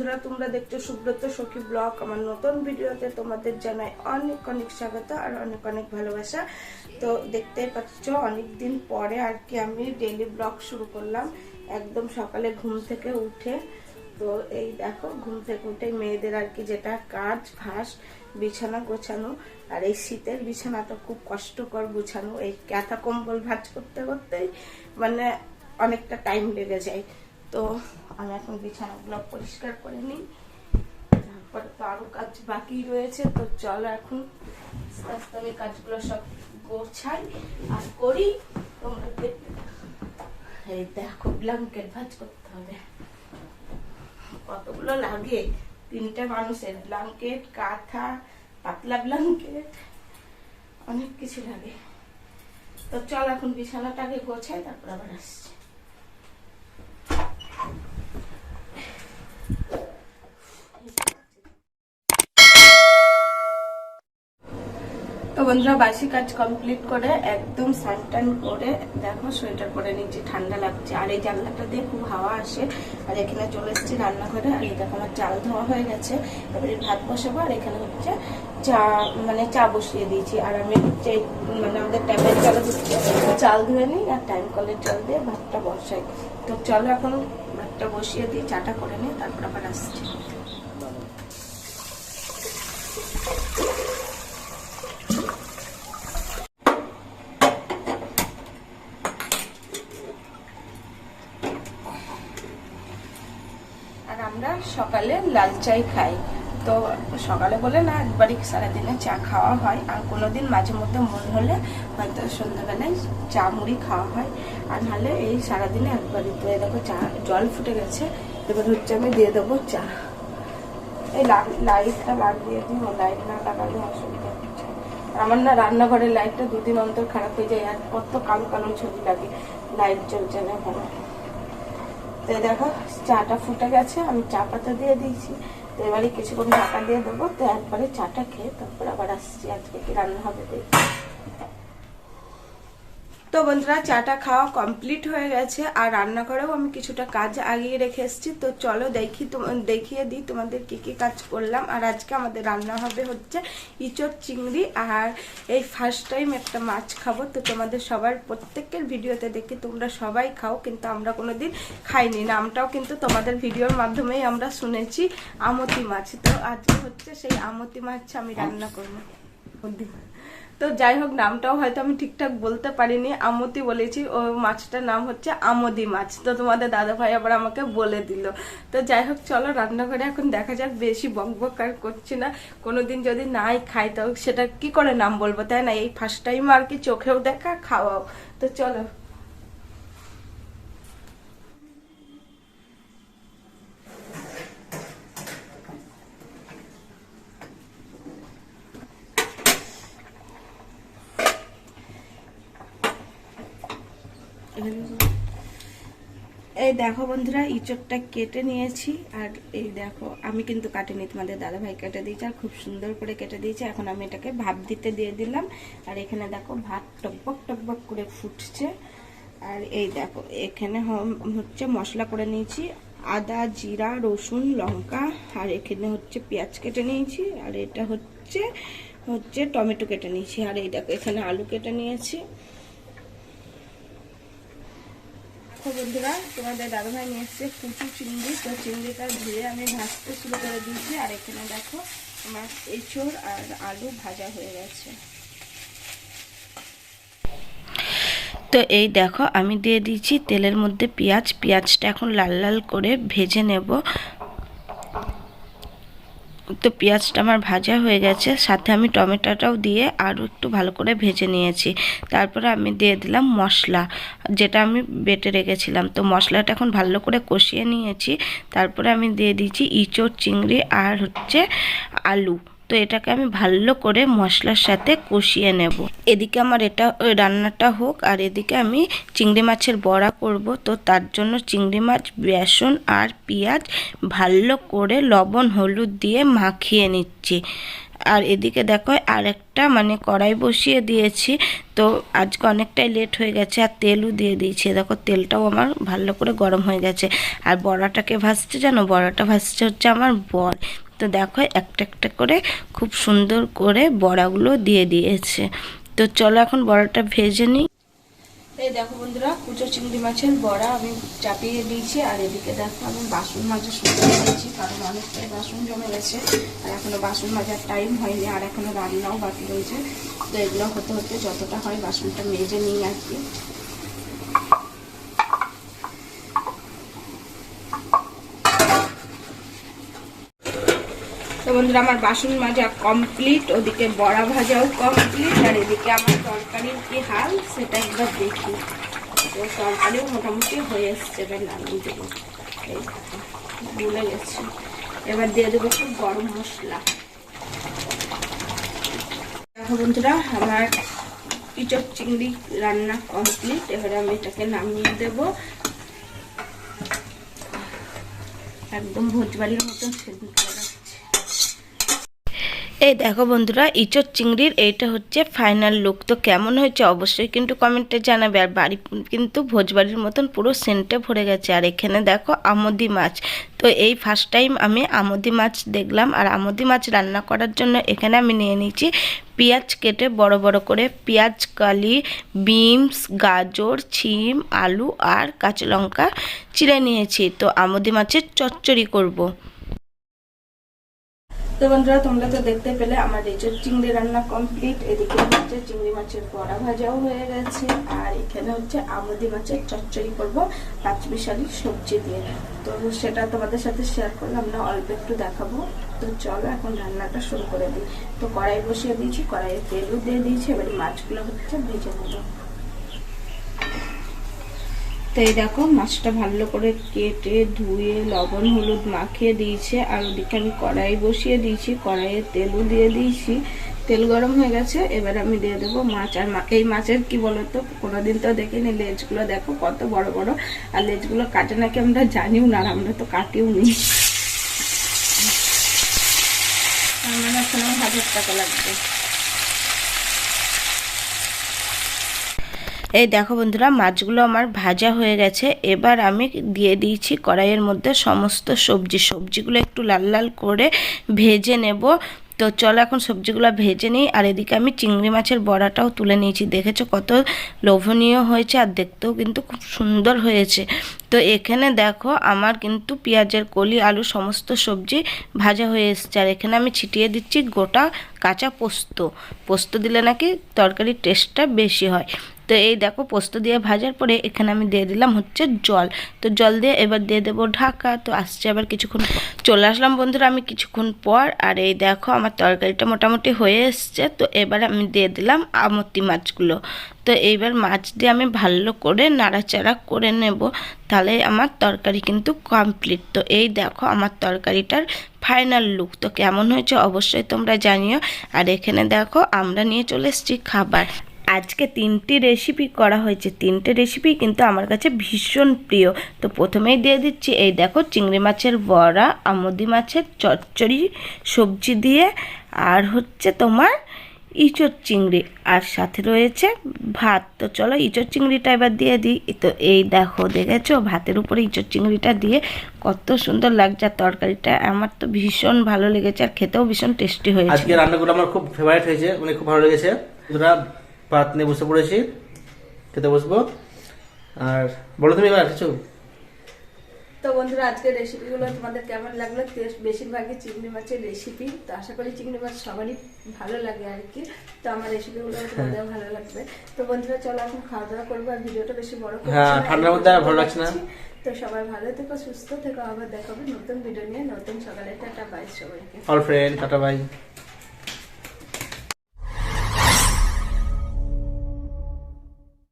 বন্ধুরা, তোমরা দেখছ সুব্রত সখী ব্লগ। আমার নতুন ভিডিওতে তোমাদের জানাই অনেক অনেক স্বাগত আর অনেক অনেক ভালোবাসা। তো দেখতেই পাচ্ছ অনেক দিন পরে আর কি আমি ডেলি ব্লগ শুরু করলাম। একদম সকালে ঘুম থেকে উঠে। তো এই দেখো, ঘুম থেকে উঠে মেয়েদের আর কি যেটা কাজ ঘাস বিছানা গোছানো আর এই শীতের বিছানা তো খুব কষ্টকর গোছানো। এই ক্যাথা কম্বল ভাজ করতে করতেই মানে অনেকটা টাইম লেগে যায়। তো আমি এখন বিছানাগুলো পরিষ্কার করে নিই। তারপরে তো আরও কাজ বাকি রয়েছে, তো চলো এখন আস্তে আস্তে আমি কাজগুলো সব গোছাই আর করি। তোমরা এই দেখো ব্ল্যাঙ্কেট ভাজ করতে হবে। কতগুলো লাগে? তিনটে মানুষের ব্ল্যাঙ্কেট, কাঁথা, পাতলা ব্ল্যাঙ্কেট, অনেক কিছু লাগে। তো চল এখন বিছানাটাকে গোছাই, তারপর আবার আসছি। তো বন্ধুরা, বাসি কাজ কমপ্লিট করে একদম স্নান করে দেখো সোয়েটার পরে নিচ্ছি, ঠান্ডা লাগছে। আর এই জানলাটা দিয়ে খুব হাওয়া আসে। আর এখানে চলে এসেছি রান্নাঘরে। আর দেখো আমার চাল ধোয়া হয়ে গেছে। এবারে ভাত বসাবো। আর এখানে হচ্ছে চা মানে চা বসিয়ে দিয়েছি। আর আমি মানে আমাদের ট্যাপের চালে হচ্ছে চাল ধুয়ে নিই আর টাইম কলের জল দিয়ে ভাতটা বসাই। তো চলো এখন ভাতটা বসিয়ে দিই, চাটা করে নিই, তারপর আবার আসছি আর আমরা সকালে লাল চাই খাই। তো সকালে বলে, না, একবারই সারাদিনে চা খাওয়া হয়। আর কোনোদিন মাঝে মধ্যে মন হলে হয়তো সন্ধ্যাবেলায় চা মুড়ি খাওয়া হয়। আর নাহলে এই সারাদিনে একবারই তো দেখো চা, জল ফুটে গেছে। এবার হচ্ছে আমি দিয়ে দেবো চা। এই লাইটটা লাগিয়ে দিই লাইট না লাগালে অসুবিধা হচ্ছে। আমার না রান্নাঘরের লাইটটা দুদিন অন্তর খারাপ হয়ে যায়, আর কত কালো কালো ছবি লাগে, লাইট জ্বলছে না ভালো তো দেখো, চাটা ফুটে গেছে, আমি চা পাতা দিয়ে দিয়েছি। তো এবারে কিছুক্ষণ ঢাকা দিয়ে দেবো, তো একবারে চাটা খেয়ে তারপরে আবার আসছি, আজকে কি রান্না হবে দেখি তো বন্ধুরা, চাটা খাওয়া কমপ্লিট হয়ে গেছে আর রান্নাঘরেও আমি কিছুটা কাজ আগিয়ে রেখে এসেছি। তো চলো দেখি দেখিয়ে দিই তোমাদের কি কি কাজ করলাম। আর আজকে আমাদের রান্না হবে হচ্ছে ইঁচড় চিংড়ি আর এই ফার্স্ট টাইম একটা মাছ খাব। তো তোমাদের সবার প্রত্যেকের ভিডিওতে দেখি তোমরা সবাই খাও, কিন্তু আমরা কোনো দিন খাইনি। নামটাও কিন্তু তোমাদের ভিডিওর মাধ্যমেই আমরা শুনেছি, আমতি মাছ। তো আজকে হচ্ছে সেই আমতি মাছ আমি রান্না করব। তো যাই হোক, নামটাও হয়তো আমি ঠিকঠাক বলতে পারিনি। আমতি বলেছি, ও মাছটার নাম হচ্ছে আমদি মাছ। তো তোমাদের দাদা ভাই আবার আমাকে বলে দিল। তো যাই হোক, চলো রান্নাঘরে এখন দেখা যাক, বেশি বক আর করছি না। কোনোদিন যদি নাই খাই, তাও সেটা কি করে নাম বলব, তাই না? এই ফার্স্ট টাইম আর কি চোখেও দেখা, খাওয়াও। তো চলো এই দেখো বন্ধুরা, ইঁচড়টা কেটে নিয়েছি। আর এই দেখো, আমি কিন্তু কাটিনি, তোমাদের দাদা ভাই কেটে দিয়েছে আর খুব সুন্দর করে কেটে দিয়েছে। এখন আমি এটাকে ভাপ দিতে দিয়ে দিলাম। আর এখানে দেখো, ভাত টকবক টকবক করে ফুটছে। আর এই দেখো, এখানে হচ্ছে মশলা করে নিয়েছি। আদা, জিরা, রসুন, লঙ্কা, আর এখানে হচ্ছে পেঁয়াজ কেটে নিয়েছি। আর এটা হচ্ছে হচ্ছে টমেটো কেটে নিয়েছি। আর এই দেখো, এখানে আলু কেটে নিয়েছি। দেখো বন্ধুরা, তোমাদের দাদাভাই নিয়ে এসছে কুচু চিংড়ি। তো চিংড়িটা ধুয়ে আমি ভাজতে শুরু করে দিয়েছি। আর এখানে দেখো আমার এঁচড় আর আলু ভাজা হয়ে গেছে। তো এই দেখো, আমি দিয়ে দিয়েছি তেলের মধ্যে পেঁয়াজ। পেঁয়াজটা এখন লাল লাল করে ভেজে নেব। তো পেঁয়াজটা আমার ভাজা হয়ে গেছে। সাথে আমি টমেটোটাও দিয়ে আরও একটু ভালো করে ভেজে নিয়েছি। তারপরে আমি দিয়ে দিলাম মশলা, যেটা আমি বেটে রেখেছিলাম। তো মশলাটা এখন ভালো করে কষিয়ে নিয়েছি। তারপরে আমি দিয়ে দিয়েছি ইঁচড়, চিংড়ি আর হচ্ছে আলু। তো এটাকে আমি ভালো করে মশলার সাথে কষিয়ে নেব। এদিকে আমার এটা রান্নাটা হোক আর এদিকে আমি চিংড়ি মাছের বড়া করব। তো তার জন্য চিংড়ি মাছ, বেসন আর পেঁয়াজ ভালো করে লবণ, হলুদ দিয়ে মাখিয়ে নিচ্ছি। আর এদিকে দেখো আর একটা মানে কড়াই বসিয়ে দিয়েছি। তো আজকে অনেকটাই লেট হয়ে গেছে আর তেলও দিয়ে দিয়েছি। দেখো তেলটাও আমার ভালো করে গরম হয়ে গেছে। আর বড়াটাকে ভাজছে জানো? বড়াটা ভাজছে হচ্ছে আমার বর। তো দেখো, একটা একটা করে খুব সুন্দর করে বড়াগুলো দিয়ে দিয়েছে। তো চলো এখন বড়াটা ভেজে নিই। এই দেখো বন্ধুরা, কুচো চিংড়ি মাছের বড়া আমি চাপিয়ে দিয়েছি, আর এদিকে দেখো আমি বাসন মাজা করে দিয়েছি কারণ অনেকটাই বাসন জমে গেছে, আর এখনও বাসন মাজার টাইম হয়নি, আর এখনও রান্নাও বাকি রয়েছে। তো এগুলো হতে হতে যতটা হয় বাসনটা মেজে নিই আর কি। বন্ধুরা আমার বাসন মাজা কমপ্লিট ওদিকে বড়া ভাজাও কমপ্লিট আর এদিকে আমার তরকারির কি হাল সেটা একবার দেখি। তো তরকারিও মোটামুটি হয়ে এসছে, এবার নামিয়ে দেবো। গেছি। এবার দিয়ে দেবো খুব গরম মশলা। দেখো বন্ধুরা, আমার ইচক চিংড়ি রান্না কমপ্লিট এবারে আমি এটাকে নামিয়ে দেবো। একদম ভোজবাড়ির মতো সেদিন এই দেখো বন্ধুরা ইচর চিংড়ির এইটা হচ্ছে ফাইনাল লুক তো কেমন হয়েছে অবশ্যই কিন্তু কমেন্টে জানাবে। আর বাড়ি কিন্তু ভোজবাড়ির মতন পুরো সেন্টে ভরে গেছে। আর এখানে দেখো আমদি মাছ। তো এই ফার্স্ট টাইম আমি আমদি মাছ দেখলাম। আর আমদি মাছ রান্না করার জন্য এখানে আমি নিয়ে নিয়েছি পেঁয়াজ কেটে বড় বড় করে পেঁয়াজ, কালি, বিনস, গাজর, ছিম, আলু আর কাঁচা লঙ্কা চিড়ে নিয়েছি। তো আমদি মাছের চচ্চড়ি করব। তো বন্ধুরা, তোমরা তো দেখতে পেলে আমার রেচর চিংড়ি রান্না কমপ্লিট এদিকে হচ্ছে চিংড়ি মাছের বড়া ভাজাও হয়ে গেছে। আর এখানে হচ্ছে আমদি মাছের চচ্চড়ি করব পাঁচমিশালি সবজি দিয়ে। তো সেটা তোমাদের সাথে শেয়ার করলাম, না অল্প একটু দেখাবো। তো চলো এখন রান্নাটা শুরু করে দিই। তো কড়াই বসিয়ে দিয়েছি, কড়াইয়ে তেলও দিয়ে দিয়েছি, এবার মাছগুলো হচ্ছে ভেজে নেব। তো এই দেখো, মাছটা ভালো করে কেটে ধুয়ে লবণ, হলুদ মাখিয়ে দিয়েছে। আর ওদিকে আমি কড়াই বসিয়ে দিয়েছি, কড়াইয়ে তেলও দিয়ে দিয়েছি। তেল গরম হয়ে গেছে, এবার আমি দিয়ে দেবো মাছ। আর এই মাছের কি বলতো, কোনোদিন তো দেখিনি, লেজগুলো দেখো কত বড় বড়। আর লেজগুলো কাটে নাকি আমরা জানিও না, আর আমরা তো কাটিও নি। আমার এখন হাজার টাকা লাগবে। এই দেখো বন্ধুরা, মাছগুলো আমার ভাজা হয়ে গেছে। এবার আমি দিয়ে দিয়েছি কড়াইয়ের মধ্যে সমস্ত সবজি। সবজিগুলো একটু লাল লাল করে ভেজে নেব। তো চলো এখন সবজিগুলো ভেজে নিই। আর এদিকে আমি চিংড়ি মাছের বড়াটাও তুলে নিয়েছি। দেখেছ কত লোভনীয় হয়েছে আর দেখতেও কিন্তু খুব সুন্দর হয়েছে। তো এখানে দেখো আমার কিন্তু পেঁয়াজের কলি, আলু সমস্ত সবজি ভাজা হয়ে এসছে। আর এখানে আমি ছিটিয়ে দিচ্ছি গোটা কাঁচা পোস্ত। পোস্ত দিলে নাকি তরকারির টেস্টটা বেশি হয়। তো এই দেখো পোস্ত দিয়ে ভাজার পরে এখানে আমি দিয়ে দিলাম হচ্ছে জল। তো জল দিয়ে এবার দিয়ে দেবো ঢাকা। তো আসছে আবার কিছুক্ষণ চলে আসলাম বন্ধুরা আমি কিছুক্ষণ পর। আর এই দেখো আমার তরকারিটা মোটামুটি হয়ে এসছে। তো এবার আমি দিয়ে দিলাম আমতি মাছগুলো। তো এইবার মাছ দিয়ে আমি ভালো করে নাড়াচাড়া করে নেব। তাহলে আমার তরকারি কিন্তু কমপ্লিট তো এই দেখো আমার তরকারিটার ফাইনাল লুক তো কেমন হয়েছে অবশ্যই তোমরা জানিও। আর এখানে দেখো আমরা নিয়ে চলে এসেছি খাবার। আজকে তিনটি রেসিপি করা হয়েছে। তিনটে রেসিপি কিন্তু আমার কাছে ভীষণ প্রিয়। তো প্রথমেই দিয়ে দিচ্ছি, এই দেখো, চিংড়ি মাছের বড়া, আমদি মাছের চচ্চড়ি, সবজি দিয়ে, আর হচ্ছে তোমার ইঁচড় চিংড়ি। আর সাথে রয়েছে ভাত। তো চলো ইঁচড় চিংড়িটা এবার দিয়ে দিই। তো এই দেখো, দেখেছ? ভাতের উপরে ইঁচড় চিংড়িটা দিয়ে কত সুন্দর লাগছে। তরকারিটা আমার তো ভীষণ ভালো লেগেছে, আর খেতেও ভীষণ টেস্টি হয়েছে। আজকে রান্নাগুলো আমার খুব ফেভারিট হয়েছে মানে খুব ভালো লেগেছে। ভাত নিয়ে বসে পড়েছি। খেতে বসবো। আর বলো তুমি এবার কিছু। তো বন্ধুরা আজকের রেসিপিগুলো তোমাদের কেমন লাগল? বেশিরভাগই চিংড়ি মাছের রেসিপি তো আশা করি চিংড়ি মাছ সবারই ভালো লাগে আর কি। তো আমার রেসিপিগুলো তোমাদের ভালো লাগবে। তো বন্ধুরা চলো এখন খাওয়া দাওয়া করব আর ভিডিওটা বেশি বড় হ্যাঁ, ঠান্ডার মধ্যে ভালো লাগছে না। তো সবাই ভালো থেকো সুস্থ থেকো। আবার দেখাবে নতুন ভিডিও নিয়ে। নতুন সকালে। টাটা বাই সবাইকে। All friend tata bye